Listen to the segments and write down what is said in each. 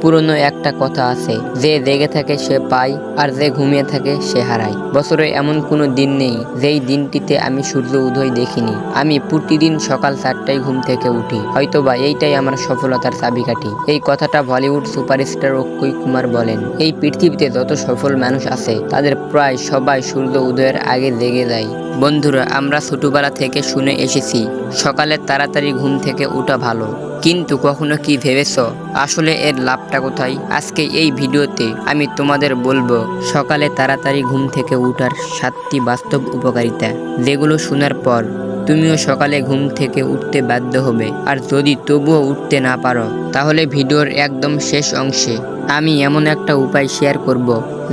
পুরনো একটা কথা আছে, যে জেগে থাকে সে পায় আর যে ঘুমিয়ে থাকে সে হারায়। বছরে এমন কোনো দিন নেই, যেই দিনটিতে আমি সূর্য উদয় দেখিনি। আমি প্রতিদিন সকাল চারটায় ঘুম থেকে উঠি। হয়তোবা এইটাই আমার সফলতার চাবিকাঠি। এই কথাটা বলিউড সুপারস্টার অক্ষয় কুমার বলেন, এই পৃথিবীতে যত সফল মানুষ আছে, তাদের প্রায় সবাই সূর্য উদয়ের আগে জেগে যায়। বন্ধুরা, আমরা ছোটবেলা থেকে শুনে এসেছি, সকালে তাড়াতাড়ি ঘুম থেকে ওঠা ভালো। কিন্তু কখনো কি ভেবেছ, আসলে এর লাভটা কোথায় আজকে এই ভিডিওতে আমি তোমাদের বলব, সকালে তাড়াতাড়ি ঘুম থেকে উঠার সাতটি বাস্তব উপকারিতা। যেগুলো শোনার পর তুমিও সকালে ঘুম থেকে উঠতে বাধ্য হবে। আর যদি তবুও উঠতে না পারো, তাহলে ভিডিওর একদম শেষ অংশে আমি এমন একটা উপায় শেয়ার করব,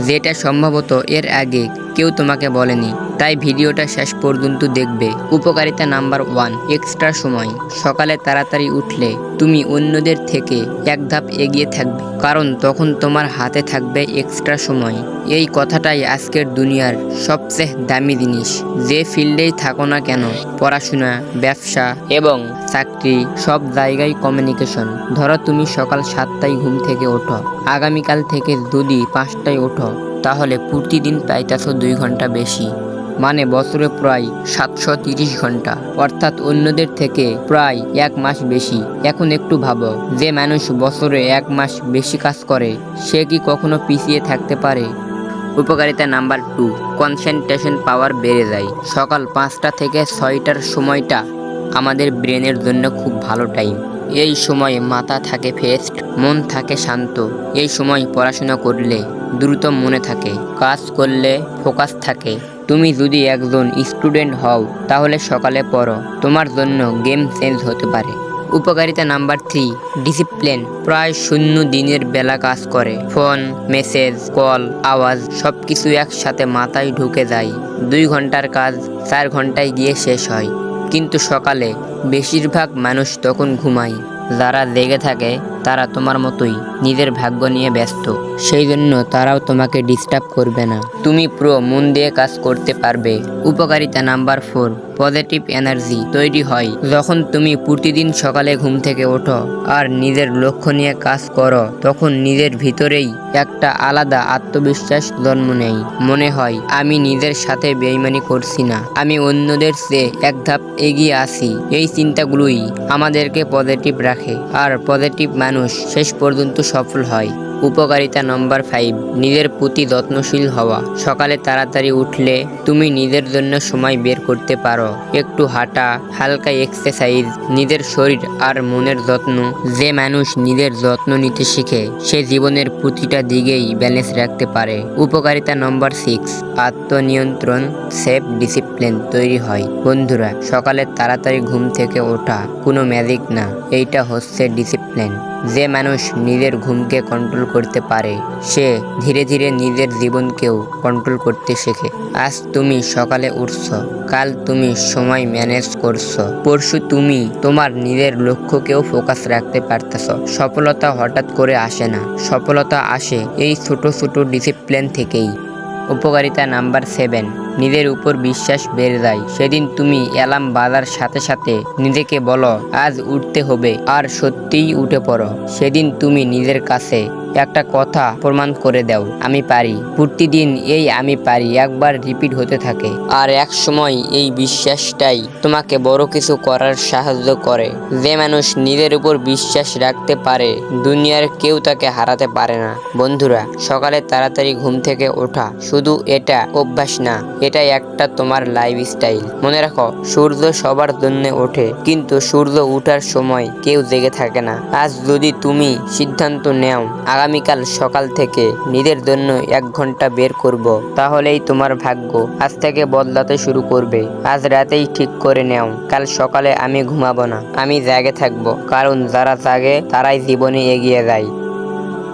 যেটা সম্ভবত এর আগে কেউ তোমাকে বলেনি। তাই ভিডিওটা শেষ পর্যন্ত দেখবে। উপকারিতা নাম্বার ওয়ান এক্সট্রা সময়। সকালে তাড়াতাড়ি উঠলে তুমি অন্যদের থেকে এক ধাপ এগিয়ে থাকবে, কারণ তখন তোমার হাতে থাকবে এক্সট্রা সময়। এই কথাটাই আজকের দুনিয়ার সবচেয়ে দামি জিনিস। যে ফিল্ডেই থাকো না কেন, পড়াশোনা, ব্যবসা এবং চাকরি, সব জায়গায় কমিউনিকেশন ধরো তুমি সকাল সাতটায় ঘুম থেকে ওঠো। আগামীকাল থেকে যদি পাঁচটায় ওঠো, তাহলে প্রতিদিন পাইতেছো দুই ঘণ্টা বেশি। মানে বছরে প্রায় সাতশো তিরিশ ঘণ্টা। অর্থাৎ অন্যদের থেকে প্রায় এক মাস বেশি। এখন একটু ভাবো, যে মানুষ বছরে এক মাস বেশি কাজ করে, সে কি কখনো পিছিয়ে থাকতে পারে? উপকারিতা নাম্বার টু, কনসেন্ট্রেশন পাওয়ার বেড়ে যায়। সকাল পাঁচটা থেকে ছয়টার সময়টা আমাদের ব্রেনের জন্য খুব ভালো টাইম। এই সময় মাথা থাকে ফেস্ট, মন থাকে শান্ত। এই সময় পড়াশোনা করলে দ্রুত মনে থাকে, কাজ করলে ফোকাস থাকে। তুমি যদি একজন স্টুডেন্ট হও, তাহলে সকালে পড়ো। তোমার জন্য গেম চেঞ্জ হতে পারে। উপকারিতা নাম্বার থ্রি ডিসিপ্লিন প্রায় শূন্য দিনের বেলা কাজ করে। ফোন, মেসেজ, কল, আওয়াজ সব কিছু একসাথে মাথায় ঢুকে যায়। দুই ঘণ্টার কাজ চার ঘন্টায় গিয়ে শেষ হয়। কিন্তু সকালে বেশিরভাগ মানুষ তখন ঘুমায়। যারা জেগে থাকে তারা তোমার মতোই নিজের ভাগ্য নিয়ে ব্যস্ত। সেই জন্য তারাও তোমাকে ডিস্টার্ব করবে না। তুমি পুরো মন দিয়ে কাজ করতে পারবে। উপকারিতা নাম্বার ফোর পজিটিভ এনার্জি তৈরি হয়। যখন তুমি প্রতিদিন সকালে ঘুম থেকে ওঠো আর নিজের লক্ষ্য নিয়ে কাজ করো, তখন নিজের ভিতরেই একটা আলাদা আত্মবিশ্বাস জন্ম নেয়। মনে হয়, আমি নিজের সাথে বেইমানি করছি না। আমি অন্যদের চেয়ে এক ধাপ এগিয়ে আসি এই চিন্তাগুলোই আমাদেরকে পজিটিভ রাখে। আর পজিটিভ মানুষ শেষ পর্যন্ত সফল হয়। উপকারিতা নম্বর ফাইভ নিজের প্রতি যত্নশীল হওয়া। সকালে তাড়াতাড়ি উঠলে তুমি নিজের জন্য সময় বের করতে পারো। একটু হাঁটা, হালকা এক্সারসাইজ নিজের শরীর আর মনের যত্ন। যে মানুষ নিজের যত্ন নিতে শিখে, সে জীবনের প্রতিটা দিকেই ব্যালেন্স রাখতে পারে। উপকারিতা নম্বর সিক্স আত্মনিয়ন্ত্রণ সেফ ডিসিপ্লিন তৈরি হয়। বন্ধুরা, সকালে তাড়াতাড়ি ঘুম থেকে ওঠা কোনো ম্যাজিক না। এইটা হচ্ছে ডিসিপ্লিন যে মানুষ নিজের ঘুমকে কন্ট্রোল করতে পারে। সে ধীরে ধীরে নিজের জীবনকেও কন্ট্রোল করতে শেখে। আজ তুমি সকালে উঠছ, কাল তুমি সময় ম্যানেজ করছ, পরশু তুমি তোমার নিজের লক্ষ্যকেও ফোকাস রাখতে পারতেছ। সফলতা হঠাৎ করে আসে না, সফলতা আসে এই ছোট ছোট ডিসিপ্লিন থেকেই। উপকারিতা নাম্বার সেভেন নিজের উপর বিশ্বাস বেড়ে যায়। সেদিন তুমি অ্যালার্ম বাজার সাথে সাথে নিজেকে বলো, আজ উঠতে হবে, আর সত্যিই উঠে পড়ো। সেদিন তুমি নিজের কাছে একটা কথা প্রমাণ করে দাও, আমি পারি। প্রতিদিন এই আমি পারি একবার রিপিট হতে থাকে। আর এক সময় এই বিশ্বাসটাই তোমাকে বড় কিছু করার সাহায্য করে। যে মানুষ নিজের উপর বিশ্বাস রাখতে পারে, দুনিয়ার কেউ তাকে হারাতে পারে না। বন্ধুরা, সকালে তাড়াতাড়ি ঘুম থেকে ওঠা। শুধু এটা অভ্যাস না এটা একটা তোমার লাইফ স্টাইল মনে রাখো, সূর্য সবার জন্য ওঠে, কিন্তু সূর্য উঠার সময় কেউ জেগে থাকে না। আজ যদি তুমি সিদ্ধান্ত নেও, আগামীকাল সকাল থেকে নিজের জন্য এক ঘণ্টা বের করব, তাহলেই তোমার ভাগ্য আজ থেকে বদলাতে শুরু করবে। আজ রাতেই ঠিক করে নেও, কাল সকালে আমি ঘুমাবো না, আমি জাগে থাকব, কারণ যারা জাগে তারাই জীবনে এগিয়ে যায়।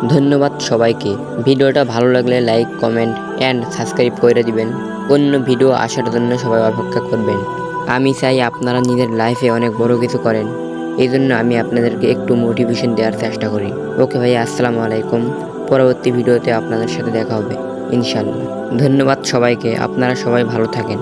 ধন্যবাদ সবাইকে। ভিডিওটা ভালো লাগলে লাইক, কমেন্ট অ্যান্ড সাবস্ক্রাইব করে দিবেন। অন্য ভিডিও আসার জন্য সবাই অপেক্ষা করবেন। আমি চাই আপনারা নিজের লাইফে অনেক বড় কিছু করেন। এই জন্য আমি আপনাদেরকে একটু মোটিভেশন দেওয়ার চেষ্টা করি। ওকে ভাই, আসসালামু আলাইকুম। পরবর্তী ভিডিওতে আপনাদের সাথে দেখা হবে। ইনশাল্লাহ ধন্যবাদ সবাইকে। আপনারা সবাই ভালো থাকেন।